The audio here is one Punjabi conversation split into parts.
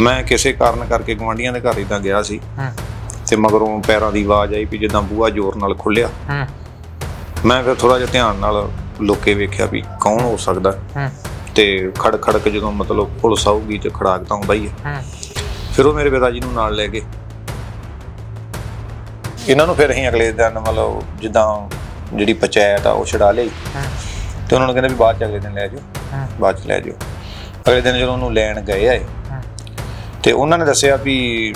ਮੈਂ ਕਿਸੇ ਕਾਰਨ ਕਰਕੇ ਗਵਾਂਡੀਆਂ ਦੇ ਘਰ ਇਦਾਂ ਗਿਆ ਸੀ ਹੂੰ। ਤੇ ਮਗਰੋਂ ਪੈਰਾਂ ਦੀ ਆਵਾਜ਼ ਆਈ ਵੀ ਜਿੱਦਾਂ ਬੂਹਾ ਜ਼ੋਰ ਨਾਲ ਖੁੱਲਿਆ ਹੂੰ। ਮੈਂ ਫਿਰ ਥੋੜਾ ਜਿਹਾ ਧਿਆਨ ਨਾਲ ਲੋਕੇ ਵੇਖਿਆ ਵੀ ਕੌਣ ਹੋ ਸਕਦਾ। ਹੂੰ। ਤੇ ਖੜ ਖੜ ਕੇ ਜਦੋਂ ਮਤਲਬ ਪੁਲਿਸ ਆਊਗੀ ਤੇ ਖੜਾਕ ਤਾਂ ਆਉਂਦਾ ਹੀ ਹੈ। ਹੂੰ। ਫਿਰ ਉਹ ਮੇਰੇ ਪਿਤਾ ਜੀ ਨੂੰ ਨਾਲ ਲੈ ਗਏ। ਇਹਨਾਂ ਨੂੰ ਫਿਰ ਅਸੀਂ ਅਗਲੇ ਦਿਨ ਮਤਲਬ ਜਿੱਦਾਂ ਜਿਹੜੀ ਪੰਚਾਇਤ ਆ ਉਹ ਛਡਾ ਲਈ। ਹੂੰ। ਤੇ ਉਹਨਾਂ ਨੂੰ ਕਹਿੰਦੇ ਵੀ ਬਾਅਦ ਚ ਅਗਲੇ ਦਿਨ ਲੈ ਜਾਓ ਹੂੰ। ਬਾਅਦ ਚ ਲੈ ਜਾਓ ਅਗਲੇ ਦਿਨ ਜਦੋਂ ਉਹਨੂੰ ਲੈਣ ਗਏ ਆਏ ਤੇ ਉਹਨਾਂ ਨੇ ਦੱਸਿਆ ਵੀ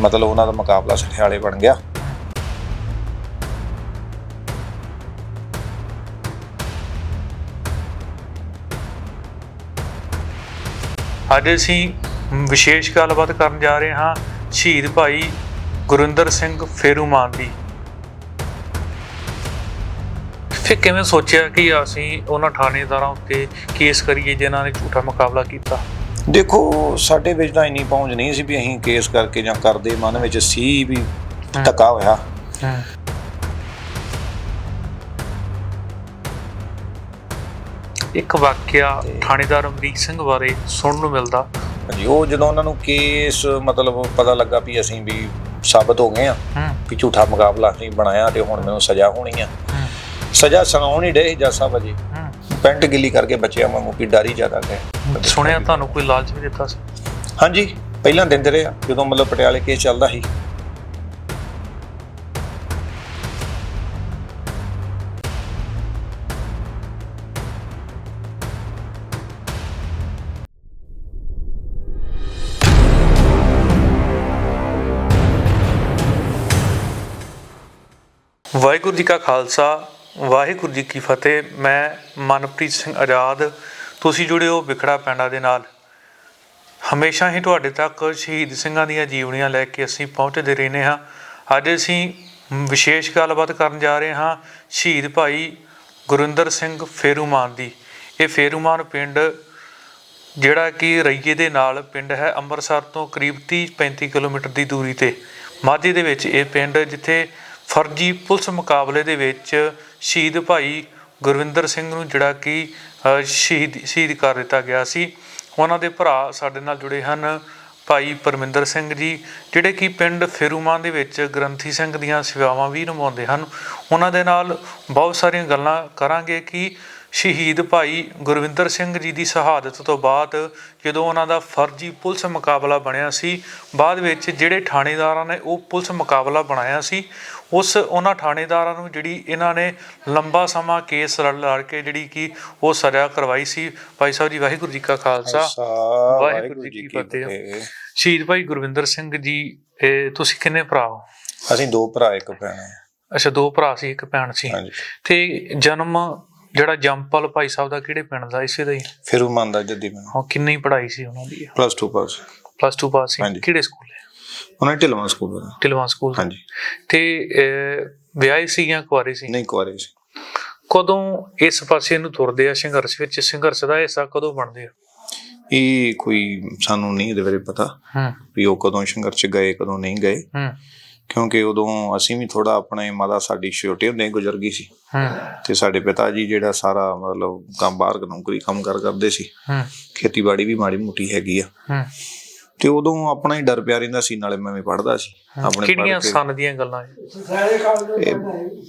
ਮਤਲਬ ਉਹਨਾਂ ਦਾ ਮੁਕਾਬਲਾ ਸਠਿਆਲੇ ਬਣ ਗਿਆ। ਅੱਜ ਅਸੀਂ ਵਿਸ਼ੇਸ਼ ਗੱਲਬਾਤ ਕਰਨ ਜਾ ਰਹੇ ਹਾਂ ਸ਼ਹੀਦ ਭਾਈ ਗੁਰਿੰਦਰ ਸਿੰਘ ਫੇਰੂਮਾਨ ਦੀ। ਫਿਰ ਕਿਵੇਂ ਸੋਚਿਆ ਕਿ ਅਸੀਂ ਉਹਨਾਂ ਥਾਣੇਦਾਰਾਂ ਉੱਤੇ ਕੇਸ ਕਰੀਏ ਜਿਨ੍ਹਾਂ ਨੇ ਝੂਠਾ ਮੁਕਾਬਲਾ ਕੀਤਾ? ਦੇਖੋ ਸਾਡੇ ਵਿੱਚ ਤਾਂ ਇੰਨੀ ਪਹੁੰਚ ਨਹੀਂ ਸੀ ਵੀ ਅਸੀਂ ਕੇਸ ਕਰਕੇ ਜਾਂ ਕਰਦੇ ਮਨ ਵਿੱਚ ਸੀ ਵੀ ਧੱਕਾ ਹੋਇਆ। ਇੱਕ ਵਾਕਿਆ ਥਾਣੇਦਾਰ ਅਮਰੀਕ ਸਿੰਘ ਬਾਰੇ ਸੁਣਨ ਨੂੰ ਮਿਲਦਾ। ਹਾਂਜੀ ਉਹ ਜਦੋਂ ਉਹਨਾਂ ਨੂੰ ਕੇਸ ਮਤਲਬ ਪਤਾ ਲੱਗਾ ਵੀ ਅਸੀਂ ਵੀ ਸਾਬਤ ਹੋ ਗਏ ਆ ਵੀ ਝੂਠਾ ਮੁਕਾਬਲਾ ਅਸੀਂ ਬਣਾਇਆ ਤੇ ਹੁਣ ਮੈਨੂੰ ਸਜ਼ਾ ਹੋਣੀ ਆ। ਸਜ਼ਾ ਸੁਣਾਉਣ ਹੀ ਡੇ ਜੱਜ ਸਾਹਿਬ ਹੂੰ। ਪੈਂਟ ਗਿੱਲੀ ਕਰਕੇ ਬੱਚਿਆਂ ਵਾਂਗੂ ਵੀ ਡਰ ਜ਼ਿਆਦਾ ਗਏ ਸੁਣਿਆ ਤੁਹਾਨੂੰ ਕੋਈ ਲਾਲਚ ਵੀ ਦਿੱਤਾ ਸੀ? ਹਾਂਜੀ ਪਹਿਲਾਂ ਦਿੰਦੇ ਰਹੇ ਆ ਜਦੋਂ ਮਤਲਬ ਪਟਿਆਲੇ ਕੇਸ ਚੱਲਦਾ ਸੀ। ਵਾਹਿਗੁਰੂ ਜੀ ਕਾ ਖਾਲਸਾ ਵਾਹਿਗੁਰੂ ਜੀ ਕੀ ਫਤਿਹ। ਮੈਂ ਮਨਪ੍ਰੀਤ ਸਿੰਘ ਆਜ਼ਾਦ ਤੁਸੀਂ ਜੁੜੇ ਹੋ ਵਿਖੜਾ ਪੈਂਡਾ ਦੇ ਨਾਲ। ਹਮੇਸ਼ਾ ਹੀ ਤੁਹਾਡੇ ਤੱਕ ਸ਼ਹੀਦ ਸਿੰਘਾਂ ਦੀਆਂ ਜੀਵਨੀਆਂ ਲੈ ਕੇ ਅਸੀਂ ਪਹੁੰਚਦੇ ਰਹਿੰਦੇ ਹਾਂ। ਅੱਜ ਅਸੀਂ ਵਿਸ਼ੇਸ਼ ਗੱਲਬਾਤ ਕਰਨ ਜਾ ਰਹੇ ਹਾਂ ਸ਼ਹੀਦ ਭਾਈ ਗੁਰਿੰਦਰ ਸਿੰਘ ਫੇਰੂਮਾਨ ਦੀ। ਇਹ ਫੇਰੂਮਾਨ ਪਿੰਡ ਜਿਹੜਾ ਕਿ ਰਈਏ ਦੇ ਨਾਲ ਪਿੰਡ ਹੈ, ਅੰਮ੍ਰਿਤਸਰ ਤੋਂ ਕਰੀਬ 30-35 ਕਿਲੋਮੀਟਰ ਦੀ ਦੂਰੀ ਤੇ। ਮਾਝੇ ਦੇ ਵਿੱਚ ਇਹ ਪਿੰਡ ਜਿੱਥੇ ਫਰਜ਼ੀ ਪੁਲਿਸ ਮੁਕਾਬਲੇ ਦੇ ਵਿੱਚ ਸ਼ਹੀਦ ਭਾਈ ਗੁਰਵਿੰਦਰ ਸਿੰਘ ਨੂੰ ਜਿਹੜਾ ਕਿ ਸ਼ਹੀਦ ਸ਼ਹੀਦ ਕਰ ਦਿੱਤਾ ਗਿਆ ਸੀ। ਉਹਨਾਂ ਦੇ ਭਰਾ ਸਾਡੇ ਨਾਲ ਜੁੜੇ ਹਨ ਭਾਈ ਪਰਮਿੰਦਰ ਸਿੰਘ ਜੀ, ਜਿਹੜੇ ਕਿ ਪਿੰਡ ਫੇਰੂਮਾਨ ਦੇ ਵਿੱਚ ਗ੍ਰੰਥੀ ਸਿੰਘ ਦੀਆਂ ਸੇਵਾਵਾਂ ਵੀ ਨਿਭਾਉਂਦੇ ਹਨ। ਉਹਨਾਂ ਦੇ ਨਾਲ ਬਹੁਤ ਸਾਰੀਆਂ ਗੱਲਾਂ ਕਰਾਂਗੇ ਕਿ ਸ਼ਹੀਦ ਭਾਈ ਗੁਰਵਿੰਦਰ ਸਿੰਘ ਜੀ ਦੀ ਸ਼ਹਾਦਤ ਤੋਂ ਬਾਅਦ ਜਦੋਂ ਉਹਨਾਂ ਦਾ ਫਰਜ਼ੀ ਪੁਲਿਸ ਮੁਕਾਬਲਾ ਬਣਿਆ ਸੀ ਬਾਅਦ ਵਿੱਚ ਜਿਹੜੇ ਥਾਣੇਦਾਰਾਂ ਨੇ ਉਹ ਪੁਲਿਸ ਮੁਕਾਬਲਾ ਬਣਾਇਆ ਸੀ ਉਸ ਉਹਨਾਂ ਥਾਣੇਦਾਰਾਂ ਨੂੰ ਜਿਹੜੀ ਇਹਨਾਂ ਨੇ ਲੰਬਾ ਸਮਾਂ ਕੇਸ ਲੜ ਲੜ ਕੇ ਜਿਹੜੀ ਕਿ ਉਹ ਸਜ਼ਾ ਕਰਵਾਈ ਸੀ। ਭਾਈ ਸਾਹਿਬ ਜੀ ਵਾਹਿਗੁਰੂ ਜੀ ਕਾ ਖਾਲਸਾ। ਵਾਹਿਗੁਰੂ ਜੀ ਕੀ ਫਤਿਹ। ਸ਼ਹੀਦ ਭਾਈ ਗੁਰਵਿੰਦਰ ਸਿੰਘ ਜੀ ਇਹ ਤੁਸੀਂ ਕਿੰਨੇ ਭਰਾ ਹੋ? ਅਸੀਂ ਦੋ ਭਰਾ ਇੱਕ ਭੈਣ। ਅੱਛਾ ਦੋ ਭਰਾ ਸੀ ਇੱਕ ਭੈਣ ਸੀ। ਤੇ ਜਨਮ ਜਿਹੜਾ ਜੰਪਲ ਭਾਈ ਸਾਹਿਬ ਦਾ ਕਿਹੜੇ ਪਿੰਡ ਦਾ ਇਸੇ ਦਾ ਹੀ? ਫਿਰ ਉਹ ਮੰਨਦਾ ਜੱਦੀ ਮੈਨੂੰ। ਹਾਂ ਕਿੰਨੀ ਪੜ੍ਹਾਈ ਸੀ ਉਹਨਾਂ ਦੀ? ਪਲੱਸ 2 ਪਾਸ ਪਲੱਸ 2 ਪਾਸ ਸੀ। ਕਿਹੜੇ ਸਕੂਲ ਹੈ ਉਹਨਾਂ ਢਿਲਵਾਂ ਸਕੂਲ। ਦਾ ਟਿਲਵਾਂ ਸਕੂਲ। ਹਾਂਜੀ। ਤੇ ਵਿਆਹੀ ਸੀ ਜਾਂ ਕੁਆਰੀ ਸੀ? ਨਹੀਂ ਕੁਆਰੇ ਸੀ। ਕਦੋਂ ਇਸ ਪਾਸੇ ਨੂੰ ਤੁਰਦੇ ਆ ਸੰਘਰਸ਼ ਵਿੱਚ? ਸੰਘਰਸ਼ ਦਾ ਹਿੱਸਾ ਕਦੋਂ ਬਣਦੇ ਆ? ਇਹ ਕੋਈ ਸਾਨੂੰ ਨਹੀਂ ਇਹਦੇ ਬਾਰੇ ਪਤਾ ਹੂੰ। ਵੀ ਉਹ ਕਦੋਂ ਸੰਘਰਸ਼ ਗਏ ਕਦੋਂ ਨਹੀਂ ਗਏ। ਹੂੰ। ਕਿਉਂਕਿ ਉਦੋਂ ਅਸੀਂ ਵੀ ਥੋੜਾ ਆਪਣੇ ਮਾਤਾ ਸਾਡੀ ਛੋਟੇ ਹੁੰਦੇ ਗੁਜ਼ਰ ਗਈ ਸੀ। ਹੂੰ। ਤੇ ਸਾਡੇ ਪਿਤਾ ਜੀ ਜਿਹੜਾ ਸਾਰਾ ਮਤਲਬ ਕੰਮ ਬਾਹਰ ਨੌਕਰੀ ਕੰਮ ਕਰ ਕਰਦੇ ਸੀ। ਹੂੰ। ਖੇਤੀਬਾੜੀ ਵੀ ਮਾੜੀ ਮੋਟੀ ਹੈਗੀ ਆ। ਹੂੰ। ਤੇ ਉਦੋਂ ਆਪਣਾ ਹੀ ਡਰ ਪਿਆ ਰਹਿੰਦਾ ਸੀ ਨਾਲੇ ਮੈਂ ਵੀ ਪੜਦਾ ਸੀ। ਆਪਣੇ ਕਿਹੜੀਆਂ ਸਨ ਦੀਆਂ ਗੱਲਾਂ ਇਹ? ਇਹ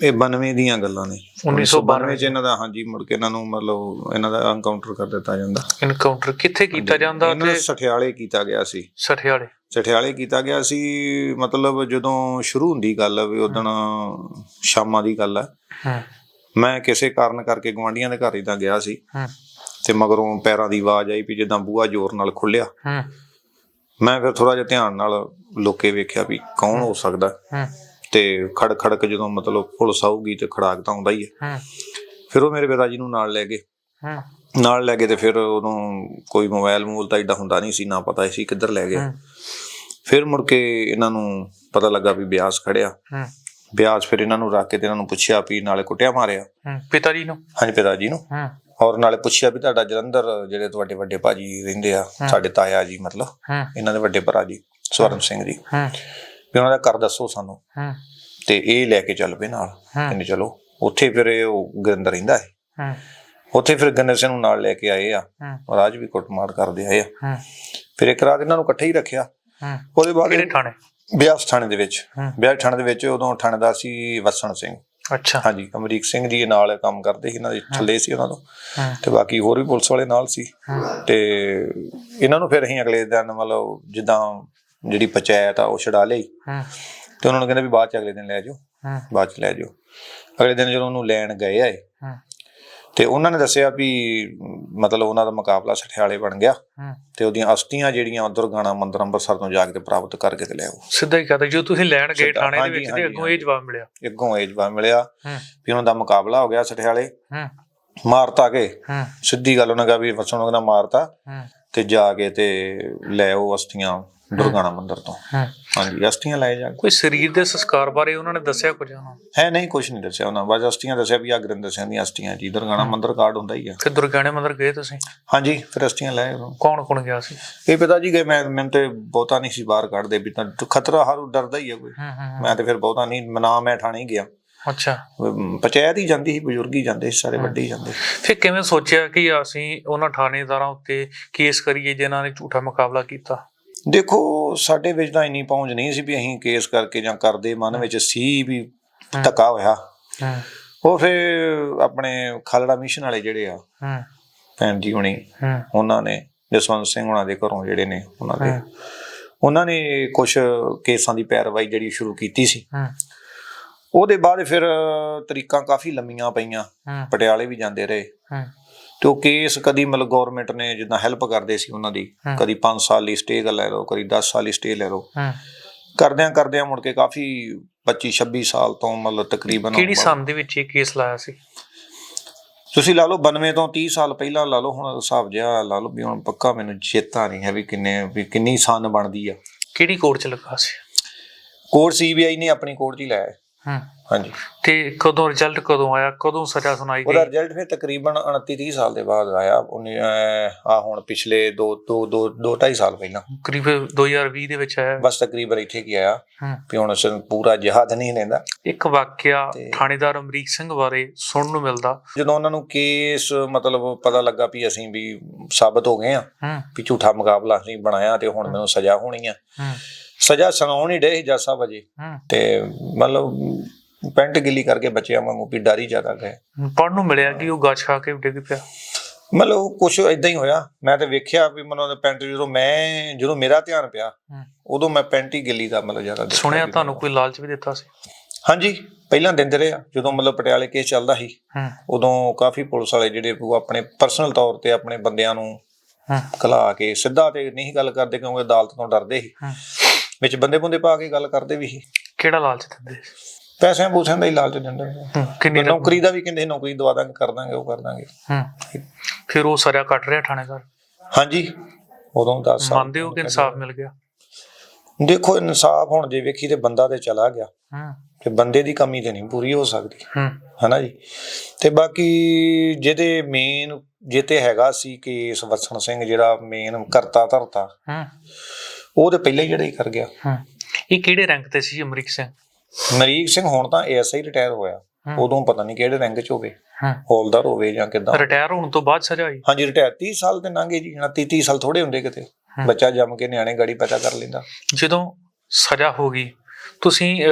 ਇਹ 92 ਦੀਆਂ ਗੱਲਾਂ ਨੇ। 1992 ਚ ਇਹਨਾਂ ਦਾ ਹਾਂਜੀ ਮੁੜ ਕੇ ਇਹਨਾਂ ਨੂੰ ਮਤਲਬ ਇਹਨਾਂ ਦਾ ਐਨਕਾਊਂਟਰ ਕਰ ਦਿੱਤਾ ਜਾਂਦਾ। ਇਨਕਾਊਂਟਰ ਕਿੱਥੇ ਕੀਤਾ ਜਾਂਦਾ ਤੇ ਸਠਿਆਲੇ ਕੀਤਾ ਗਿਆ ਸੀ। ਸਠਿਆਲੇ। ਸਠਿਆਲੇ ਕੀਤਾ ਗਿਆ ਸੀ ਮਤਲਬ ਜਦੋਂ ਸ਼ੁਰੂ ਹੁੰਦੀ ਗੱਲ ਵੀ ਉਦੋਂ ਸ਼ਾਮਾਂ ਦੀ ਗੱਲ ਹੈ। ਮੈਂ ਕਿਸੇ ਕਾਰਨ ਕਰਕੇ ਗਵਾਂਡੀਆਂ ਦੇ ਘਰ ਇਦਾਂ ਗਿਆ ਸੀ ਤੇ ਮਗਰੋਂ ਪੈਰਾਂ ਦੀ ਆਵਾਜ਼ ਆਈ ਵੀ ਜਿੱਦਾਂ ਬੂਹਾ ਜ਼ੋਰ ਨਾਲ ਖੁੱਲਿਆ ਮੈਂ ਫਿਰ ਥੋੜਾ ਜਿਹਾ ਧਿਆਨ ਨਾਲ ਲੋਕੇ ਵੇਖਿਆ ਵੀ ਕੌਣ ਹੋ ਸਕਦਾ। ਤੇ ਖੜ ਖੜ ਕੇ ਜਦੋਂ ਮਤਲਬ ਪੁਲਿਸ ਆਊਗੀ ਤੇ ਖੜਾਕ ਤਾਂ ਆਉਂਦਾ ਹੀ ਹੈ। ਫਿਰ ਉਹ ਮੇਰੇ ਪਿਤਾ ਜੀ ਨੂੰ ਨਾਲ ਲੈ ਗਏ। ਨਾਲ ਲੈ ਗਏ ਤੇ ਫਿਰ ਉਦੋਂ ਕੋਈ ਮੋਬਾਈਲ ਮੂਲ ਤਾਂ ਏਡਾ ਹੁੰਦਾ ਨਹੀਂ ਸੀ ਨਾ ਪਤਾ ਸੀ ਕਿੱਧਰ ਲੈ ਗਏ। ਫਿਰ ਮੁੜ ਕੇ ਇਹਨਾਂ ਨੂੰ ਪਤਾ ਲੱਗਾ ਵੀ ਬਿਆਸ ਖੜਿਆ। ਹੂੰ। ਬਿਆਸ ਫਿਰ ਇਹਨਾਂ ਨੂੰ ਰੱਖ ਕੇ ਤੇ ਇਹਨਾਂ ਨੂੰ ਪੁੱਛਿਆ ਵੀ ਨਾਲੇ ਕੁੱਟਿਆ ਮਾਰਿਆ। ਹੂੰ ਪਿਤਾ ਜੀ ਨੂੰ? ਹਾਂਜੀ ਪਿਤਾ ਜੀ ਨੂੰ। ਹੂੰ। ਔਰ ਨਾਲੇ ਪੁੱਛਿਆ ਵੀ ਤੁਹਾਡਾ ਜਲੰਧਰ ਜਿਹੜੇ ਤੁਹਾਡੇ ਵੱਡੇ ਭਾਜੀ ਰਹਿੰਦੇ ਆ ਸਾਡੇ ਤਾਇਆ ਜੀ ਮਤਲਬ ਇਹਨਾਂ ਦੇ ਵੱਡੇ ਭਰਾ ਜੀ ਸਵਰਨ ਸਿੰਘ ਜੀ। ਹੂੰ। ਵੀ ਉਹਨਾਂ ਦਾ ਕਰ ਦੱਸੋ ਸਾਨੂੰ। ਹੂੰ। ਤੇ ਇਹ ਲੈ ਕੇ ਚੱਲ ਪਏ ਨਾਲ ਕਹਿੰਦੇ ਚਲੋ ਉੱਥੇ ਫਿਰ ਇਹ ਉਹ ਗਰਿੰਦਰ ਰਹਿੰਦਾ ਹੈ। ਹੂੰ। ਉੱਥੇ ਫਿਰ ਗੰਦਰ ਸਿੰਘ ਨੂੰ ਨਾਲ ਲੈ ਕੇ ਆਏ ਆ। ਅੱਜ ਵੀ ਕੁੱਟਮਾਰ ਕਰਦੇ ਆਏ ਆ। ਹੂੰ। ਫਿਰ ਇੱਕ ਰਾਤ ਇਹਨਾਂ ਨੂੰ ਇਕੱਠੇ ਹੀ ਰੱਖਿਆ। ਉਹਦੇ ਬਾਅਦ ਕਿਹੜੇ ਥਾਣੇ? ਬਿਆਸ ਥਾਣੇ ਦੇ ਵਿੱਚ। ਬਿਆਸ ਥਾਣੇ ਦੇ ਵਿੱਚ ਉਦੋਂ ਥਾਣੇਦਾਰ ਸੀ ਵਸਣ ਸਿੰਘ। ਅੱਛਾ। ਹਾਂਜੀ ਅਮਰੀਕ ਸਿੰਘ ਜੀ ਨਾਲ ਕੰਮ ਕਰਦੇ ਸੀ ਇਹਨਾਂ ਦੇ ਥੱਲੇ ਸੀ ਉਹਨਾਂ ਤੋਂ। ਤੇ ਬਾਕੀ ਹੋਰ ਵੀ ਪੁਲਿਸ ਵਾਲੇ ਨਾਲ ਸੀ। ਤੇ ਇਹਨਾਂ ਨੂੰ ਫਿਰ ਅਸੀਂ ਅਗਲੇ ਦਿਨ ਮਤਲਬ ਜਿੱਦਾਂ ਜਿਹੜੀ ਪੰਚਾਇਤ ਆ ਉਹ ਛਡਾ ਲਈ। ਤੇ ਉਹਨਾਂ ਨੂੰ ਕਹਿੰਦੇ ਵੀ ਬਾਅਦ ਚ ਅਗਲੇ ਦਿਨ ਲੈ ਜਾਓ। ਹੂੰ। ਬਾਅਦ ਚ ਲੈ ਜਾਓ। ਅਗਲੇ ਦਿਨ ਜਦੋਂ ਉਹਨੂੰ ਲੈਣ ਗਏ ਆਏ ਤੇ ਉਹਨਾਂ ਨੇ ਦੱਸਿਆ ਵੀ ਮਤਲਬ ਉਹਨਾਂ ਦਾ ਮੁਕਾਬਲਾ ਸਠਿਆਲੇ ਬਣ ਗਿਆ। ਤੇ ਉਹਦੀਆਂ ਅਸਥੀਆਂ ਜਿਹੜੀਆਂ ਦੁਰਗਾਣਾ ਮੰਦਰ ਅੰਮ੍ਰਿਤਸਰ ਤੋਂ ਜਾ ਕੇ ਪ੍ਰਾਪਤ ਕਰਕੇ ਤੇ ਲਿਆਓ। ਸਿੱਧਾ ਹੀ ਕਹਤਾ ਜੋ ਤੁਸੀਂ ਲੈਣ ਗਏ ਥਾਣੇ ਦੇ ਵਿੱਚ ਤੇ ਅੱਗੋਂ ਇਹ ਜਵਾਬ ਮਿਲਿਆ। ਅੱਗੋਂ ਇਹ ਜਵਾਬ ਮਿਲਿਆ ਵੀ ਉਹਨਾਂ ਦਾ ਮੁਕਾਬਲਾ ਹੋ ਗਿਆ ਸਠਿਆਲੇ। ਮਾਰਤਾ ਕੇ। ਸਿੱਧੀ ਗੱਲ ਉਹਨਾਂ ਕਹਾ ਵੀ ਵਸਣ ਉਹਨਾਂ ਦਾ ਮਾਰਤਾ। ਤੇ ਜਾ ਕੇ ਤੇ ਲੈ ਆਓ ਅਸਥੀਆਂ ਦੁਰਗਾਣਾ ਮੰਦਰ ਤੋਂ। ਹੂੰ। ਹਾਂਜੀ ਅਸਥੀਆਂ ਲੈ ਜਾ ਕੋਈ ਸਰੀਰ ਦੇ ਸੰਸਕਾਰ ਬਾਰੇ ਉਹਨਾਂ ਨੇ ਦੱਸਿਆ ਕੁਝ ਉਹਨਾਂ ਹੈ ਨਹੀਂ ਕੁਝ ਨਹੀਂ ਦੱਸਿਆ ਉਹਨਾਂ ਬਸ ਅਸਥੀਆਂ ਦੱਸਿਆ ਵੀ ਆ ਗੁਰਿੰਦਰ ਸਿੰਘ ਦੀਆਂ ਅਸਥੀਆਂ ਜੀ। ਦੁਰਗਾਣਾ ਮੰਦਰ ਕਾਰਡ ਹੁੰਦਾ ਹੀ ਆ। ਫਿਰ ਦੁਰਗਿਆਣੇ ਮੰਦਰ ਗਏ ਤੁਸੀਂ? ਹਾਂਜੀ ਫਿਰ ਅਸਥੀਆਂ ਲੈ ਆਓ ਕੌਣ ਕੌਣ ਗਿਆ ਸੀ? ਇਹ ਪਤਾ ਜੀ ਕਿ ਮੈਂ ਮੈਨੂੰ ਤੇ ਬਹੁਤਾ ਨਹੀਂ ਸੀ ਬਾਹਰ ਕੱਢਦੇ ਵੀ ਤਾਂ ਖਤਰਾ ਹਰ ਡਰਦਾ ਹੀ ਆ ਕੋਈ। ਮੈਂ ਤੇ ਫਿਰ ਬਹੁਤਾ ਨਹੀਂ ਨਾ ਮੈਂ ਠਾਣੀ ਗਿਆ। ਅੱਛਾ। ਪੰਚਾਇਤ ਹੀ ਜਾਂਦੀ ਸੀ ਬਜ਼ੁਰਗ ਹੀ ਜਾਂਦੇ ਸੀ ਸਾਰੇ ਵੱਡੇ ਹੀ ਜਾਂਦੇ ਫਿਰ ਕਿਵੇਂ ਸੋਚਿਆ ਕਿ ਅਸੀਂ ਉਹਨਾਂ ਥਾਣੇਦਾਰਾਂ ਉੱਤੇ ਕੇਸ ਕਰੀਏ ਜਿਨ੍ਹਾਂ ਨੇ ਝੂਠਾ ਮੁਕਾਬਲਾ ਕੀਤਾ? ਦੇਖੋ ਸਾਡੇ ਵਿੱਚ ਤਾਂ ਇੰਨੀ ਪਹੁੰਚ ਨਹੀਂ ਸੀ ਵੀ ਅਸੀਂ ਕੇਸ ਕਰਕੇ ਜਾਂ ਕਰਦੇ ਮਨ ਵਿੱਚ ਸੀ ਵੀ ਧੱਕਾ ਹੋਇਆ। ਹੂੰ। ਉਹ ਫਿਰ ਆਪਣੇ ਖਾਲੜਾ ਮਿਸ਼ਨ ਵਾਲੇ ਜਿਹੜੇ ਆ ਹੂੰ। ਭੈਣ ਜੀ ਹੁਣੀ ਹੂੰ। ਉਹਨਾਂ ਨੇ ਜਸਵੰਤ ਸਿੰਘ ਉਹਨਾਂ ਦੇ ਘਰੋਂ ਜਿਹੜੇ ਨੇ ਉਹਨਾਂ ਦੇ। ਉਹਨਾਂ ਨੇ ਕੁਝ ਕੇਸਾਂ ਦੀ ਪੈਰਵਾਈ ਜਿਹੜੀ ਸ਼ੁਰੂ ਕੀਤੀ ਸੀ। ਹੂੰ। ਉਹਦੇ ਬਾਅਦ ਫਿਰ ਤਰੀਕਾਂ ਕਾਫੀ ਲੰਮੀਆਂ ਪਈਆਂ। ਪਟਿਆਲੇ ਵੀ ਜਾਂਦੇ ਰਹੇ। ਹੂੰ। ਤੇ ਉਹ ਕੇਸ ਕਦੀ ਮਤਲਬ ਗਵਰਨਮੈਂਟ ਨੇ ਜਿੱਦਾਂ ਹੈਲਪ ਕਰਦੇ ਸੀ ਉਹਨਾਂ ਦੀ। ਕਦੀ 5 ਸਾਲ ਲਈ ਸਟੇ ਲੈ ਲਓ ਕਦੀ 10 ਸਾਲ ਲਈ ਸਟੇ ਲੈ ਲਓ। ਕਰਦਿਆਂ ਕਰਦਿਆਂ ਮੁੜ ਕੇ ਕਾਫੀ 25 26 ਸਾਲ ਤੋਂ ਮਤਲਬ ਤਕਰੀਬਨ ਕਿਹੜੀ ਸੰਨ ਦੇ ਵਿੱਚ ਇਹ ਕੇਸ ਲਾਇਆ ਸੀ? ਤੁਸੀਂ ਲਾ ਲਓ 92 ਤੋਂ 30 ਸਾਲ ਪਹਿਲਾਂ ਲਾ ਲਓ ਹੁਣ ਹਿਸਾਬ ਜਿਹਾ ਲਾ ਲਓ ਵੀ ਹੁਣ ਪੱਕਾ ਮੈਨੂੰ ਚੇਤਾ ਨਹੀਂ ਹੈ ਵੀ ਕਿੰਨੇ ਵੀ ਕਿੰਨੀ ਸੰਨ ਬਣਦੀ ਆ। ਕਿਹੜੀ ਕੋਰਟ 'ਚ ਲੱਗਾ ਸੀ? ਕੋਰਟ ਸੀਬੀਆਈ ਨੇ ਆਪਣੀ ਕੋਰਟ 'ਚ ਹੀ ਲਾਇਆ। ਹੈ। ਹਾਂਜੀ। ਤੇ ਕਦੋਂ ਰਿਜ਼ਲਟ ਕਦੋਂ ਆਇਆ? ਕਦੋਂ ਸਜ਼ਾ ਸੁਣਾਈ ਉਹਦਾ ਗਈ? ਰਿਜ਼ਲਟ ਫਿਰ ਤਕਰੀਬਨ 29 30 ਸਾਲ ਦੇ ਬਾਅਦ ਆਇਆ। ਆ ਹੁਣ ਪਿਛਲੇ 2 2 2 2 2.5 ਸਾਲ ਪਹਿਲਾਂ। ਕਰੀਬ 2020 ਦੇ ਵਿੱਚ ਆਇਆ। ਬਸ ਤਕਰੀਬਨ ਇੱਥੇ ਕੀ ਆਇਆ? ਵੀ ਹੁਣ ਅਸਾਂ ਪੂਰਾ ਜਿਹਾਦ ਨਹੀਂ ਲੈਂਦਾ। ਇੱਕ ਵਾਕਿਆ ਥਾਣੇਦਾਰ ਅਮਰੀਕ ਸਿੰਘ ਬਾਰੇ ਸੁਣਨ ਨੂੰ ਮਿਲਦਾ। ਜਦੋਂ ਉਹਨਾਂ ਨੂੰ ਕੇਸ ਮਤਲਬ ਪਤਾ ਲੱਗਾ ਵੀ ਅਸੀਂ ਵੀ ਸਾਬਤ ਹੋ ਗਏ ਆ ਵੀ ਝੂਠਾ ਮੁਕਾਬਲਾ ਅਸੀਂ ਬਣਾਇਆ ਤੇ ਹੁਣ ਮੈਨੂੰ ਸਜ਼ਾ ਹੋਣੀ ਆ। ਹੂੰ। ਸਜ਼ਾ ਸੁਣਾਉਣ ਹੀ ਡੇ ਜੱਜ ਸਾਹਿਬ ਅਜੇ। ਤੇ ਮਤਲਬ ਪੈਂਟ ਗਿੱਲੀ ਕਰਕੇ ਬੱਚਿਆਂ ਵਾਂਗੂ ਵੀ ਡਰ ਹੀ ਜ਼ਿਆਦਾ ਗਏ ਪੜਨ ਨੂੰ ਮਿਲਿਆ ਕਿ ਉਹ ਗੱਛ ਖਾ ਕੇ ਡਿੱਗ ਪਿਆ? ਮਤਲਬ ਕੁਝ ਇਦਾਂ ਹੀ ਹੋਇਆ। ਮੈਂ ਤੇ ਵੇਖਿਆ ਵੀ ਮਨੋਂ ਦੇ ਪੈਂਟ ਜਦੋਂ ਮੈਂ ਜਦੋਂ ਮੇਰਾ ਧਿਆਨ ਪਿਆ। ਉਦੋਂ ਮੈਂ ਪੈਂਟ ਹੀ ਗਿੱਲੀ ਦਾ ਮਤਲਬ ਜ਼ਿਆਦਾ ਸੁਣਿਆ ਤੁਹਾਨੂੰ ਕੋਈ ਲਾਲਚ ਵੀ ਦਿੱਤਾ ਸੀ? ਹਾਂਜੀ ਪਹਿਲਾਂ ਦਿੰਦੇ ਰਹੇ ਆ। ਜਦੋਂ ਮਤਲਬ ਪਟਿਆਲੇ ਕੇਸ ਚੱਲਦਾ ਸੀ ਉਦੋਂ ਕਾਫੀ ਪੁਲਿਸ ਵਾਲੇ ਜਿਹੜੇ ਉਹ ਆਪਣੇ ਪਰਸਨਲ ਤੌਰ ਤੇ ਆਪਣੇ ਬੰਦਿਆਂ ਨੂੰ ਖਲਾ ਕੇ ਸਿੱਧਾ ਤੇ ਨਹੀਂ ਗੱਲ ਕਰਦੇ ਕਿਉਂਕਿ ਅਦਾਲਤ ਤੋਂ ਡਰਦੇ ਸੀ। ਵਿੱਚ ਬੰਦੇ ਬੰਦੇ ਪਾ ਕੇ ਗੱਲ ਕਰਦੇ ਵੀ ਸੀ ਕਿਹੜਾ ਲਾਲਚ ਦਿੰਦੇ? ਪੈਸਿਆਂ ਪੂਸਿਆਂ ਦਾ ਹੀ ਲਾਲਚ ਦਿੰਦੇ ਕਿੰਨੀ? ਨੌਕਰੀ ਦਾ ਵੀ ਕਹਿੰਦੇ ਨੌਕਰੀ ਦਵਾ ਦਾਂਗੇ ਕਰ ਦਾਂਗੇ ਉਹ ਕਰ ਦਾਂਗੇ। ਹੂੰ। ਫਿਰ ਉਹ ਸਜ਼ਾ ਕੱਟ ਰਿਹਾ ਥਾਣੇਦਾਰ? ਹਾਂਜੀ। ਉਦੋਂ 10 ਸਾਲ ਮੰਨਦੇ ਹੋ ਕਿ ਇਨਸਾਫ ਮਿਲ ਗਿਆ? ਦੇਖੋ ਇਨਸਾਫ ਹੁਣ ਜੇ ਵੇਖੀ ਤੇ ਬੰਦਾ ਤੇ ਚਲਾ ਗਿਆ। ਹੂੰ। ਤੇ ਬੰਦੇ ਦੀ ਕਮੀ ਤੇ ਨਹੀਂ ਪੂਰੀ ਹੋ ਸਕਦੀ। ਹੂੰ। ਹਨਾ ਜੀ? ਤੇ ਬਾਕੀ ਜਿਹਦੇ ਮੇਨ ਜਿੱਤੇ ਹੈਗਾ ਸੀ ਕੇਸ ਵਸਣ ਸਿੰਘ ਜਿਹੜਾ ਮੇਨ ਕਰਤਾ ਧਰਤਾ। ਹੂੰ। ਉਹ ਤੇ ਪਹਿਲਾਂ ਹੀ ਜਿਹੜਾ ਹੀ ਕਰ ਗਿਆ। ਹੂੰ। ਇਹ ਕਿਹੜੇ ਰੈਂਕ ਤੇ ਸੀ ਅਮਰੀਕ ਸਿੰਘ? ਮਰੀਕ ਸਿੰਘ ਹੁਣ ਤਾਂ ਐਸਆਈ ਰਿਟਾਇਰ ਹੋਇਆ। ਉਦੋਂ ਪਤਾ ਨਹੀਂ ਕਿਹੜੇ ਰੈਂਕ 'ਚ ਹੋਵੇ। ਹੌਲਦਾਰ ਹੋਵੇ ਜਾਂ ਕਿਦਾਂ। ਰਿਟਾਇਰ ਹੋਣ ਤੋਂ ਬਾਅਦ ਸਜ਼ਾ ਹੋਈ। ਹਾਂਜੀ ਰਿਟਾਇਰ 30 ਸਾਲ ਤੇ ਲੰਘੇ ਜੀ। 29 30 ਸਾਲ ਥੋੜੇ ਹੁੰਦੇ ਕਿਤੇ। ਬੱਚਾ ਜੰਮ ਕੇ ਨਿਆਣੇ ਗਾੜੀ ਪਤਾ ਕਰ ਲੈਂਦਾ। ਜਦੋਂ ਸਜ਼ਾ ਹੋ ਗਈ ਤੁਸੀਂ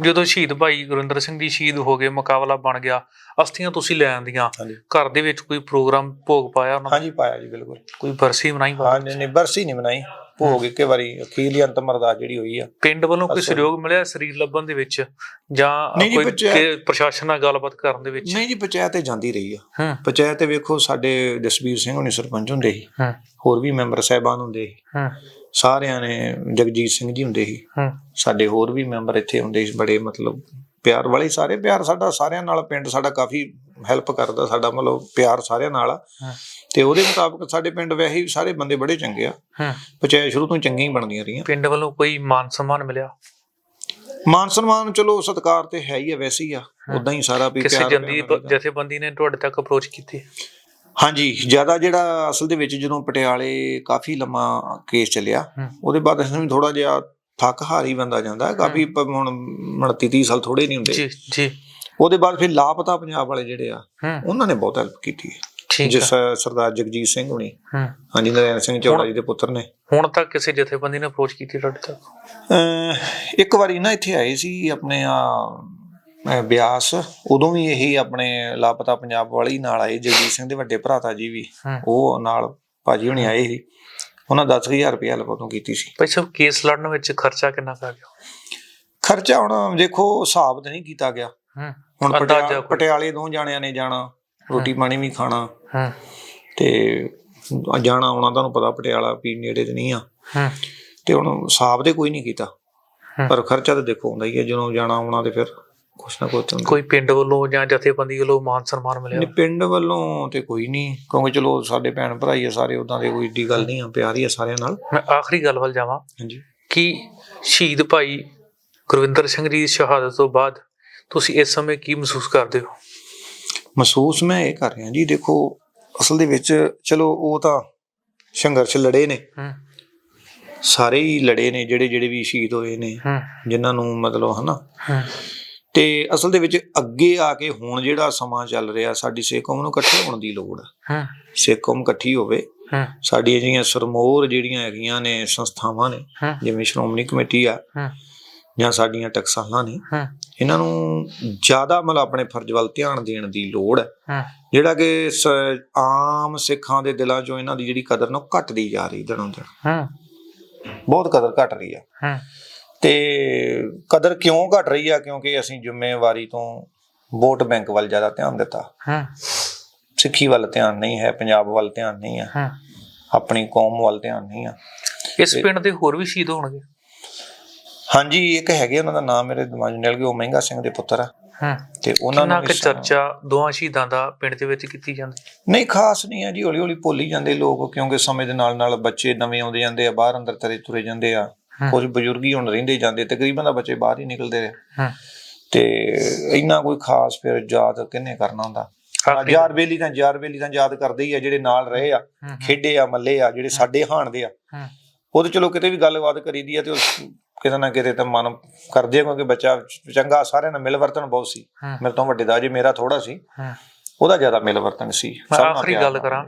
ਜਦੋਂ ਸ਼ਹੀਦ ਭਾਈ ਗੁਰਿੰਦਰ ਸਿੰਘ ਜੀ ਸ਼ਹੀਦ ਹੋ ਗਏ ਮੁਕਾਬਲਾ ਬਣ ਗਿਆ ਅਸਥੀਆਂ ਤੁਸੀਂ ਲੈ ਆਂਦੀਆਂ। ਹਾਂਜੀ। ਘਰ ਦੇ ਵਿੱਚ ਕੋਈ ਪ੍ਰੋਗਰਾਮ ਭੋਗ ਪਾਇਆ ਉਹਨਾਂ ਦਾ? ਹਾਂਜੀ ਪਾਇਆ ਜੀ ਬਿਲਕੁਲ। ਕੋਈ ਬਰਸੀ ਮਨਾਈ? ਹਾਂ ਨਹੀਂ ਬਰਸੀ ਨਹੀਂ ਮਨਾਈ। ਭੋਗ ਇੱਕੇ ਵਾਰੀ ਅਖੀਰਲੀ ਅੰਤਮ ਅਰਦਾਸ ਜਿਹੜੀ ਹੋਈ ਆ। ਪਿੰਡ ਵੱਲੋਂ ਕੋਈ ਅੱਛਾ। ਸਹਿਯੋਗ ਮਿਲਿਆ ਸਰੀਰ ਲੱਭਣ ਦੇ ਵਿੱਚ? ਜਾਂ ਨਹੀਂ ਜੀ, ਕੋਈ ਬੱਚੇ- ਕਿ ਪ੍ਰਸ਼ਾਸਨ ਨਾਲ ਗੱਲਬਾਤ ਕਰਨ ਦੇ ਵਿੱਚ? ਨਹੀਂ ਜੀ ਪੰਚਾਇਤ ਤੇ ਜਾਂਦੀ ਰਹੀ ਆ। ਹੂੰ। ਪੰਚਾਇਤ ਤੇ ਵੇਖੋ ਸਾਡੇ ਜਸਬੀਰ ਸਿੰਘ ਹੁਣੀ ਸਰਪੰਚ ਹੁੰਦੇ ਸੀ। ਹੂੰ। ਹੋਰ ਵੀ ਮੈਂਬਰ ਸਾਹਿਬਾਨ ਹੁੰਦੇ ਸੀ। ਹੂੰ। ਸਾਰਿਆਂ ਨੇ ਜਗਜੀਤ ਸਿੰਘ ਜੀ ਹੁੰਦੇ ਸੀ। ਹੂੰ। ਸਾਡੇ ਹੋਰ ਵੀ ਮੈਂਬਰ ਇੱਥੇ ਹੁੰਦੇ ਸੀ ਬੜੇ ਮਤਲਬ ਪਿਆਰ ਵਾਲੇ ਸਾਰੇ ਪਿਆਰ ਸਾਡਾ ਸਾਰਿਆਂ ਨਾਲ ਪਿੰਡ ਸਾਡਾ ਕਾਫੀ ਹੈਲਪ ਕਰਦਾ ਸਾਡਾ ਮਤਲਬ ਪਿਆਰ ਸਾਰਿਆਂ ਨਾਲ ਆ। ਹਾਂ। ਤੇ ਉਹਦੇ ਮੁਤਾਬਕ ਸਾਡੇ ਪਿੰਡ ਵੈਸੇ ਹੀ ਸਾਰੇ ਬੰਦੇ ਬੜੇ ਚੰਗੇ ਆ। ਹੂੰ। ਪੰਚਾਇਤ ਸ਼ੁਰੂ ਤੋਂ ਚੰਗੀਆਂ ਹੀ ਬਣਦੀਆਂ ਰਹੀਆਂ। ਪਿੰਡ ਵੱਲੋਂ ਕੋਈ ਮਾਨ ਸਨਮਾਨ ਮਿਲਿਆ? ਮਾਨ ਸਨਮਾਨ ਚਲੋ ਸਤਿਕਾਰ ਤੇ ਹੈ ਹੀ ਆ ਵੈਸੇ ਹੀ ਆ। ਉਦਾਂ ਹੀ ਸਾਰਾ ਵੀ ਕਿਸੇ ਪਿਆਰ ਜੰਦੀ ਪਿਆਰ ਨਾਲ ਜਥੇਬੰਦੀ ਨੇ ਤੁਹਾਡੇ ਤੱਕ ਅਪਰੋਚ ਕੀਤੀ? ਹਾਂਜੀ ਜ਼ਿਆਦਾ ਜਿਹੜਾ ਅਸਲ ਦੇ ਵਿੱਚ ਜਦੋਂ ਪਟਿਆਲੇ ਕਾਫੀ ਲੰਮਾ ਕੇਸ ਚੱਲਿਆ। ਉਹਦੇ ਬਾਅਦ ਅਸੀਂ ਵੀ ਥੋੜਾ ਜਿਹਾ ਥੱਕ ਹਾਰੀ ਬੰਦਾ ਜਾਂਦਾ ਕਾਫੀ ਹੁਣ 29 30 ਸਾਲ ਥੋੜੇ ਨਹੀਂ ਹੁੰਦੇ। ਜੀ ਜੀ। ਉਹਦੇ ਬਾਅਦ ਫਿਰ ਲਾਪਤਾ ਪੰਜਾਬ ਵਾਲੇ ਜਿਹੜੇ ਆ ਉਹਨਾਂ ਨੇ ਬਹੁਤ ਹੈਲਪ ਕੀਤੀ। ਹੈ ਜਿਸ ਸਰਦਾਰ ਜਗਜੀਤ ਸਿੰਘ ਹੁਣੀ। ਹੂੰ। ਹਾਂਜੀ ਨਰੈਣ ਸਿੰਘ ਚੌੜਾ ਜੀ ਦੇ ਪੁੱਤਰ ਨੇ। ਹੁਣ ਤੱਕ ਕਿਸੇ ਜਥੇਬੰਦੀ ਨੇ ਅਪਰੋਚ ਕੀਤੀ ਤੁਹਾਡੇ ਤੱਕ? ਇੱਕ ਵਾਰੀ ਨਾ ਇੱਥੇ ਆਏ ਸੀ ਆਪਣੇ ਆ ਬਿਆਸ ਉਦੋਂ ਵੀ ਇਹੀ ਆਪਣੇ ਲਾਪਤਾ ਪੰਜਾਬ ਵਾਲੇ ਨਾਲ ਆਏ ਜਗਜੀਤ ਸਿੰਘ ਦੇ ਵੱਡੇ ਭਰਾਤਾ ਜੀ ਵੀ ਉਹ ਨਾਲ ਭਾਜੀ ਹੁਣੀ ਆਏ ਸੀ। ਉਹਨਾਂ 10000 ਰੁਪਏ ਤੋਂ ਕੀਤੀ ਸੀ। ਭਾਈ ਸਾਹਿਬ ਕੇਸ ਲੜਨ ਵਿੱਚ ਖਰਚਾ ਕਿੰਨਾ ਆ ਗਿਆ? ਖਰਚਾ ਹੁਣ ਦੇਖੋ ਹਿਸਾਬ ਤੇ ਨਹੀਂ ਕੀਤਾ ਗਿਆ। ਹੁਣ। ਪਟਿਆਲੇ ਦੋ ਜਾਣਿਆਂ ਨੇ ਜਾਣਾ ਰੋਟੀ ਪਾਣੀ ਵੀ ਖਾਣਾ। ਹੂੰ। ਤੇ ਜਾਣਾ ਆਉਣਾ ਤੁਹਾਨੂੰ ਪਤਾ ਪਟਿਆਲਾ ਵੀ ਨੇੜੇ ਤੇ ਨਹੀਂ ਆ। ਹੂੰ। ਤੇ ਹੁਣ ਹਿਸਾਬ ਤੇ ਕੋਈ ਨਹੀਂ ਕੀਤਾ। ਪਰ ਖਰਚਾ ਤਾਂ ਦੇਖੋ ਹੁੰਦਾ ਹੀ ਹੈ ਜਦੋਂ ਜਾਣਾ ਆਉਣਾ ਤੇ ਫਿਰ। ਕੁਛ ਨਾ ਕੁਛ ਕੋਈ ਪਿੰਡ ਵੱਲੋਂ ਜਾਂ ਜਥੇਬੰਦੀ ਵੱਲੋਂ ਮਾਨ ਸਨਮਾਨ ਮਿਲਿਆ? ਨਹੀਂ ਪਿੰਡ ਵੱਲੋਂ ਤੇ ਕੋਈ ਨਹੀਂ ਕਿਉਂਕਿ ਚਲੋ ਸਾਡੇ ਭੈਣ ਭਰਾ ਹੀ ਆ ਸਾਰੇ ਉਦਾਂ ਦੇ ਕੋਈ ਏਡੀ ਗੱਲ ਨਹੀਂ ਆ ਪਿਆਰ ਹੀ ਆ ਸਾਰਿਆਂ ਨਾਲ। ਮੈਂ ਆਖਰੀ ਗੱਲ ਵੱਲ ਜਾਵਾਂ। ਹਾਂਜੀ। ਕਿ ਸ਼ਹੀਦ ਭਾਈ ਗੁਰਵਿੰਦਰ ਸਿੰਘ ਜੀ ਦੀ ਸ਼ਹਾਦਤ ਤੋਂ ਬਾਅਦ ਤੁਸੀਂ ਇਸ ਸਮੇਂ ਕੀ ਮਹਿਸੂਸ ਕਰਦੇ ਹੋ? ਮਹਿਸੂਸ ਮੈਂ ਇਹ ਕਰ ਰਿਹਾ ਜੀ ਦੇਖੋ ਅਸਲ ਦੇ ਵਿੱਚ ਚਲੋ ਉਹ ਤਾਂ ਸੰਘਰਸ਼ ਲੜੇ ਨੇ। ਹੂੰ। ਸਾਰੇ ਹੀ ਲੜੇ ਨੇ ਜਿਹੜੇ ਜਿਹੜੇ ਵੀ ਸ਼ਹੀਦ ਹੋਏ ਨੇ ਜਿਨ੍ਹਾਂ ਨੂੰ ਮਤਲਬ ਹਨਾ। ਹੂੰ। ਤੇ ਅਸਲ ਦੇ ਵਿੱਚ ਅੱਗੇ ਆ ਕੇ ਹੁਣ ਜਿਹੜਾ ਸਮਾਂ ਚੱਲ ਰਿਹਾ ਸਾਡੀ ਸਿੱਖ ਕੌਮ ਨੂੰ ਇਕੱਠੇ ਹੋਣ ਦੀ ਲੋੜ ਹੈ ਹੂੰ। ਸਿੱਖ ਕੌਮ ਇਕੱਠੀ ਹੋਵੇ ਹੂੰ। ਸਾਡੀਆਂ ਜਿਹੜੀਆਂ ਸਰਮੋਰ ਜਿਹੜੀਆਂ ਹੈਗੀਆਂ ਨੇ ਸੰਸਥਾਵਾਂ ਨੇ ਜਿਵੇਂ ਸ਼੍ਰੋਮਣੀ ਕਮੇਟੀ ਆ ਹੂੰ। ਜਾਂ ਸਾਡੀਆਂ ਟਕਸਾਲਾਂ ਨੇ ਹੂੰ। ਇਹਨਾਂ ਨੂੰ ਜ਼ਿਆਦਾ ਮਤਲਬ ਆਪਣੇ ਫਰਜ਼ ਵੱਲ ਧਿਆਨ ਦੇਣ ਦੀ ਲੋੜ ਹੈ ਹੂੰ। ਜਿਹੜਾ ਕਿ ਆਮ ਸਿੱਖਾਂ ਦੇ ਦਿਲਾਂ 'ਚੋਂ ਇਹਨਾਂ ਦੀ ਜਿਹੜੀ ਕਦਰ ਨਾ ਘਟਦੀ ਜਾ ਰਹੀ ਦਿਨੋਂ ਦਿਨ। ਹੂੰ। ਬਹੁਤ ਕਦਰ ਘਟ ਰਹੀ ਆ। ਹੂੰ। ਤੇ ਕਦਰ ਕਿਉਂ ਘਟ ਰਹੀ ਆ? ਕਿਉਂਕਿ ਅਸੀਂ ਜ਼ਿੰਮੇਵਾਰੀ ਤੋਂ ਵੋਟ ਬੈਂਕ ਵੱਲ ਜ਼ਿਆਦਾ ਧਿਆਨ ਦਿੱਤਾ। ਹੂੰ। ਸਿੱਖੀ ਵੱਲ ਧਿਆਨ ਨਹੀਂ ਹੈ ਪੰਜਾਬ ਵੱਲ ਧਿਆਨ ਨਹੀਂ ਹੈ। ਹੂੰ। ਆਪਣੀ ਕੌਮ ਵੱਲ ਧਿਆਨ ਨਹੀਂ ਆ। ਇਸ ਪਿੰਡ ਦੇ ਹੋਰ ਵੀ ਸ਼ਹੀਦ ਹੋਣਗੇ? ਹਾਂਜੀ ਇੱਕ ਹੈਗੇ ਉਹਨਾਂ ਦਾ ਨਾਮ ਮੇਰੇ ਦਿਮਾਗ 'ਚ ਨਿਕਲ ਗਿਆ ਉਹ ਮਹਿੰਗਾ ਸਿੰਘ ਦੇ ਪੁੱਤਰ ਆ। ਹੂੰ। ਤੇ ਉਹਨਾਂ ਨੂੰ ਕੁ ਚਰਚਾ ਦੋਹਾਂ ਸ਼ਹੀਦਾਂ ਦਾ ਪਿੰਡ ਦੇ ਵਿੱਚ ਕੀਤੀ ਜਾਂਦੀ? ਨਹੀਂ ਖਾਸ ਨਹੀਂ ਆ ਜੀ ਹੌਲੀ ਹੌਲੀ ਭੁੱਲ ਹੀ ਜਾਂਦੇ ਲੋਕ ਕਿਉਂਕਿ ਸਮੇਂ ਦੇ ਨਾਲ ਨਾਲ ਬੱਚੇ ਨਵੇਂ ਆਉਂਦੇ ਜਾਂਦੇ ਆ ਬਾਹਰ ਅੰਦਰ ਤਰੇ ਤੁਰੇ ਜਾਂਦੇ ਆ। ਕੁਝ ਬਜ਼ੁਰਗ ਹੀ ਹੁਣ ਰਹਿੰਦੇ ਜਾਂਦੇ ਤਕਰੀਬਨ ਤਾਂ ਬੱਚੇ ਬਾਹਰ ਹੀ ਨਿਕਲਦੇ ਰਹੇ। ਤੇ ਇੰਨਾ ਕੋਈ ਖਾਸ ਫਿਰ ਯਾਦ ਕਿੰਨੇ ਕਰਨਾ ਹੁੰਦਾ? ਯਾਰ ਬੇਲੀ ਤਾਂ ਯਾਰ ਬੇਲੀ ਤਾਂ ਯਾਦ ਕਰਦੇ ਹੀ ਆ ਜਿਹੜੇ ਨਾਲ ਰਹੇ ਆ ਖੇਡੇ ਆ ਮੱਲੇ ਆ ਜਿਹੜੇ ਸਾਡੇ ਹਾਣ ਦੇ ਆ ਉਹ ਤੇ ਚਲੋ ਕਿਤੇ ਵੀ ਗੱਲਬਾਤ ਕਰੀਦੀ ਆ ਤੇ ਉਹ ਕਿਤੇ ਨਾ ਕਿਤੇ ਤਾਂ ਮਨ ਕਰਦੇ ਕਿਉਂਕਿ ਬੱਚਾ ਚੰਗਾ ਸਾਰਿਆਂ ਨਾਲ ਮਿਲ ਵਰਤਨ ਬਹੁਤ ਸੀ। ਮੇਰੇ ਤੋਂ ਵੱਡੇ ਦਾ ਜੇ ਮੇਰਾ ਥੋੜਾ ਸੀ। ਉਹਦਾ ਜ਼ਿਆਦਾ ਮਿਲ ਵਰਤਨ ਸੀ। ਆਖਰੀ ਗੱਲ। ਕਰਾਂ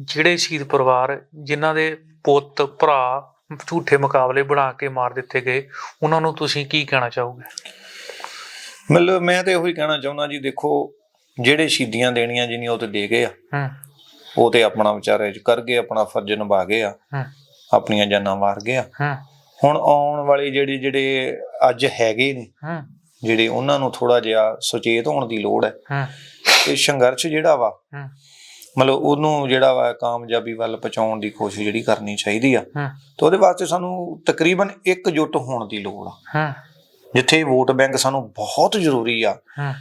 ਜਿਹੜੇ ਸ਼ਹੀਦ ਪਰਿਵਾਰ ਜਿਨ੍ਹਾਂ ਦੇ ਪੁੱਤ ਭਰਾ ਝੂਠੇ ਮੁਕਾਬਲੇ ਬਣਾ ਕੇ ਮਾਰ ਦਿੱਤੇ ਗਏ। ਉਹਨਾਂ ਨੂੰ ਤੁਸੀਂ ਕੀ ਕਹਿਣਾ ਚਾਹੋਗੇ? ਮਤਲਬ ਮੈਂ ਤੇ ਇਹੋ ਹੀ ਕਹਿਣਾ ਚਾਹੁੰਦਾ ਜੀ ਦੇਖੋ ਜਿਹੜੇ ਸ਼ਹੀਦੀਆਂ ਦੇਣੀਆਂ ਜਿੰਨੀਆਂ ਉਹ ਤੇ ਦੇ ਗਏ ਆ। ਹੂੰ। ਉਹ ਤੇ ਆਪਣਾ ਵਿਚਾਰੇ ਚ ਕਰ ਗਏ ਆਪਣਾ ਫਰਜ਼ ਨਿਭਾ ਗਏ ਆ। ਹੂੰ। ਆਪਣੀਆਂ ਜਾਨਾਂ ਵਾਰ ਗਏ ਆ। ਹੂੰ। ਹੁਣ ਆਉਣ ਵਾਲੇ ਜਿਹੜੇ ਜਿਹੜੇ ਅੱਜ ਹੈਗੇ ਨੇ ਹੂੰ। ਜਿਹੜੇ ਉਹਨਾਂ ਨੂੰ ਥੋੜਾ ਜਿਹਾ ਸੁਚੇਤ ਹੋਣ ਦੀ ਲੋੜ ਹੈ। ਹੂੰ। ਤੇ ਸੰਘਰਸ਼ ਜਿਹੜਾ ਵਾ ਹੂੰ। ਮਤਲਬ ਉਹਨੂੰ ਜਿਹੜਾ ਵਾ ਕਾਮਯਾਬੀ ਵੱਲ ਪਹੁੰਚਾਉਣ ਦੀ ਕੋਸ਼ਿਸ਼ ਜਿਹੜੀ ਕਰਨੀ ਚਾਹੀਦੀ ਆ। ਹੂੰ। ਤੇ ਉਹਦੇ ਵਾਸਤੇ ਸਾਨੂੰ ਤਕਰੀਬਨ ਇਕਜੁੱਟ ਹੋਣ ਦੀ ਲੋੜ ਆ। ਹੂੰ। ਜਿੱਥੇ ਵੋਟ ਬੈਂਕ ਸਾਨੂੰ ਬਹੁਤ ਜ਼ਰੂਰੀ ਆ। ਹੂੰ।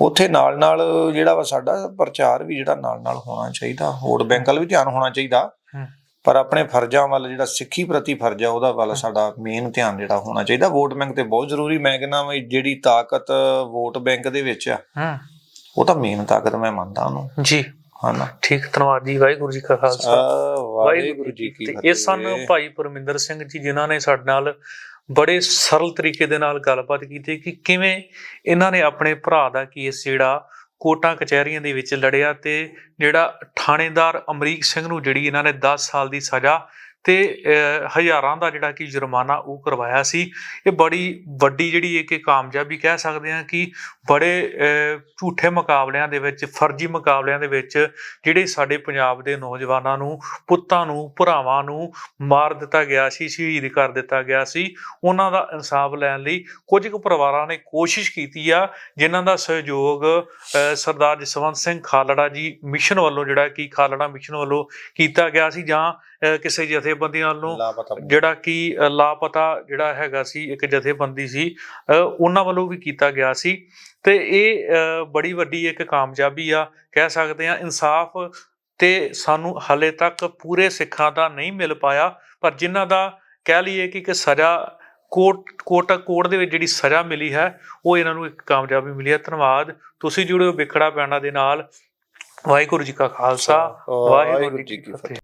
ਉੱਥੇ ਨਾਲ ਨਾਲ ਜਿਹੜਾ ਵਾ ਸਾਡਾ ਪ੍ਰਚਾਰ ਵੀ ਜਿਹੜਾ ਨਾਲ ਨਾਲ ਹੋਣਾ ਚਾਹੀਦਾ। ਵੋਟ ਬੈਂਕ ਵੱਲ ਵੀ ਧਿਆਨ ਹੋਣਾ ਚਾਹੀਦਾ। ਪਰ ਆਪਣੇ ਫਰਜ਼ਾਂ ਵੱਲ ਜਿਹੜਾ ਸਿੱਖੀ ਪ੍ਰਤੀ ਫਰਜ਼ ਆ ਉਹਦਾ ਵੱਲ ਸਾਡਾ ਮੇਨ ਧਿਆਨ ਜਿਹੜਾ ਹੋਣਾ ਚਾਹੀਦਾ। ਵੋਟ ਬੈਂਕ ਤੇ ਬਹੁਤ ਜ਼ਰੂਰੀ। ਮੈਂ ਕਹਿੰਦਾ ਵੀ ਜਿਹੜੀ ਤਾਕਤ ਵੋਟ ਬੈਂਕ ਦੇ ਵਿੱਚ ਆ ਹੂੰ। ਉਹ ਤਾਂ ਮੇਨ ਤਾਕਤ ਮੈਂ ਮੰਨਦਾ ਉਹਨੂੰ। ਜੀ। ਹਨਾ। ਠੀਕ ਧੰਨਵਾਦ ਜੀ ਵਾਹਿਗੁਰੂ ਜੀ ਕਾ ਖਾਲਸਾ। ਵਾਹਿਗੁਰੂ ਜੀ ਕੀ ਫਤਿਹ ਇਹ ਸਨ ਭਾਈ ਪਰਮਿੰਦਰ ਸਿੰਘ ਜੀ ਜਿਨ੍ਹਾਂ ਨੇ ਸਾਡੇ ਨਾਲ ਬੜੇ ਸਰਲ ਤਰੀਕੇ ਦੇ ਨਾਲ ਗੱਲਬਾਤ ਕੀਤੀ ਕਿ ਕਿਵੇਂ ਇਹਨਾਂ ਨੇ ਆਪਣੇ ਭਰਾ ਦਾ ਕੇਸ ਜਿਹੜਾ ਕੋਟਾਂ ਕਚਹਿਰੀਆਂ ਦੇ ਵਿੱਚ ਲੜਿਆ ਤੇ ਜਿਹੜਾ ਥਾਣੇਦਾਰ ਅਮਰੀਕ ਸਿੰਘ ਨੂੰ ਜਿਹੜੀ ਇਹਨਾਂ ਨੇ 10 ਸਾਲ ਦੀ ਸਜ਼ਾ ਤੇ ਹਜ਼ਾਰਾਂ ਦਾ ਜਿਹੜਾ ਕਿ ਜੁਰਮਾਨਾ ਉਹ ਕਰਵਾਇਆ ਸੀ। ਇਹ ਬੜੀ ਵੱਡੀ ਜਿਹੜੀ ਇੱਕ ਇਹ ਕਾਮਯਾਬੀ ਕਹਿ ਸਕਦੇ ਹਾਂ ਕਿ ਬੜੇ ਝੂਠੇ ਮੁਕਾਬਲਿਆਂ ਦੇ ਵਿੱਚ, ਫਰਜ਼ੀ ਮੁਕਾਬਲਿਆਂ ਦੇ ਵਿੱਚ ਜਿਹੜੇ ਸਾਡੇ ਪੰਜਾਬ ਦੇ ਨੌਜਵਾਨਾਂ ਨੂੰ, ਪੁੱਤਾਂ ਨੂੰ, ਭਰਾਵਾਂ ਨੂੰ ਮਾਰ ਦਿੱਤਾ ਗਿਆ ਸੀ, ਸ਼ਹੀਦ ਕਰ ਦਿੱਤਾ ਗਿਆ ਸੀ। ਉਹਨਾਂ ਦਾ ਇਨਸਾਫ ਲੈਣ ਲਈ ਕੁਝ ਕੁ ਪਰਿਵਾਰਾਂ ਨੇ ਕੋਸ਼ਿਸ਼ ਕੀਤੀ ਆ, ਜਿਨ੍ਹਾਂ ਦਾ ਸਹਿਯੋਗ ਸਰਦਾਰ ਜਸਵੰਤ ਸਿੰਘ ਖਾਲੜਾ ਜੀ ਮਿਸ਼ਨ ਵੱਲੋਂ ਜਿਹੜਾ ਕਿ ਖਾਲੜਾ ਮਿਸ਼ਨ ਵੱਲੋਂ ਕੀਤਾ ਗਿਆ ਸੀ ਜਾਂ ਕਿਸੇ ਜਥੇਬੰਦੀਆਂ ਵੱਲੋਂ ਜਿਹੜਾ ਕਿ ਲਾਪਤਾ ਜਿਹੜਾ ਹੈਗਾ ਸੀ ਇੱਕ ਜਥੇਬੰਦੀ ਸੀ ਉਹਨਾਂ ਵੱਲੋਂ ਵੀ ਕੀਤਾ ਗਿਆ ਸੀ। ਤੇ ਇਹ ਬੜੀ ਵੱਡੀ ਇੱਕ ਕਾਮਯਾਬੀ ਆ ਕਹਿ ਸਕਦੇ ਆ ਇਨਸਾਫ ਤੇ ਸਾਨੂੰ ਹਾਲੇ ਤੱਕ ਪੂਰੇ ਸਿੱਖਾਂ ਦਾ ਨਹੀਂ ਮਿਲ ਪਾਇਆ ਪਰ ਜਿਨ੍ਹਾਂ ਦਾ ਕਹਿ ਲਈਏ ਕਿ ਇੱਕ ਸਜ਼ਾ ਕੋਟ ਕੋਟ ਕੋਟ ਦੇ ਵਿੱਚ ਜਿਹੜੀ ਸਜ਼ਾ ਮਿਲੀ ਹੈ ਉਹ ਇਹਨਾਂ ਨੂੰ ਇੱਕ ਕਾਮਯਾਬੀ ਮਿਲੀ ਹੈ। ਧੰਨਵਾਦ। ਤੁਸੀਂ ਜੁੜੇ ਹੋ ਵਿਖੜਾ ਪੈਣਾ ਦੇ ਨਾਲ। ਵਾਹਿਗੁਰੂ ਜੀ ਕਾ ਖਾਲਸਾ ਵਾਹਿਗੁਰੂ ਜੀ ਕੀ ਫਤਿਹ।